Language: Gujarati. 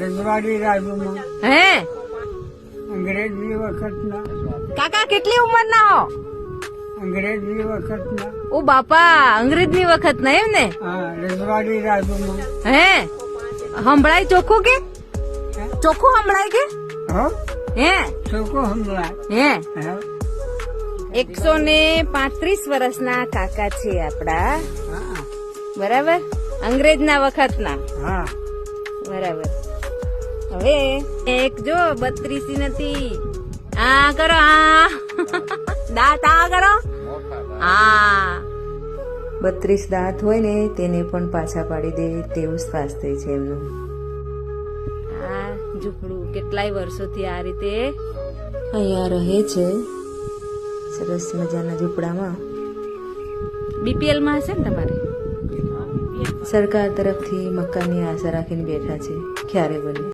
રજવાડી રાજુમાં હે? અંગ્રેજી વખતના. કાકા કેટલી ઉંમરના હો? અંગ્રેજી વખતના. ઓ બાપા અંગ્રેજની વખત ના એમ ને? હા રજવાડી રાજુમાં હે? હંભળાય ચોખ્ખું કે? ચોખ્ખું હંભળાય કે? હો? હે? ચોખ્ખું હંભળાય હે? એકસો ને પાંત્રીસ વર્ષના કાકા છે આપડા. હા. બરાબર? અંગ્રેજના વખતના. હા. બરાબર. હવે એક જો બત્રીસી નથી. આ કરો આ દાંત આ કરો. આ બત્રીસ દાંત હોય ને તેને પણ પાછા પાડી દે તેવું સ્વાસ્થ્ય છે એમનું. આ ઝૂંપડું કેટલાય વર્ષોથી આ રીતે અહીંયા રહે છે. સરસ મજાના ઝૂંપડામાં. બીપીએલમાં હશે ને તમારે? સરકાર તરફથી મકાનની આશા રાખીને બેઠા છે. ક્યારે બને?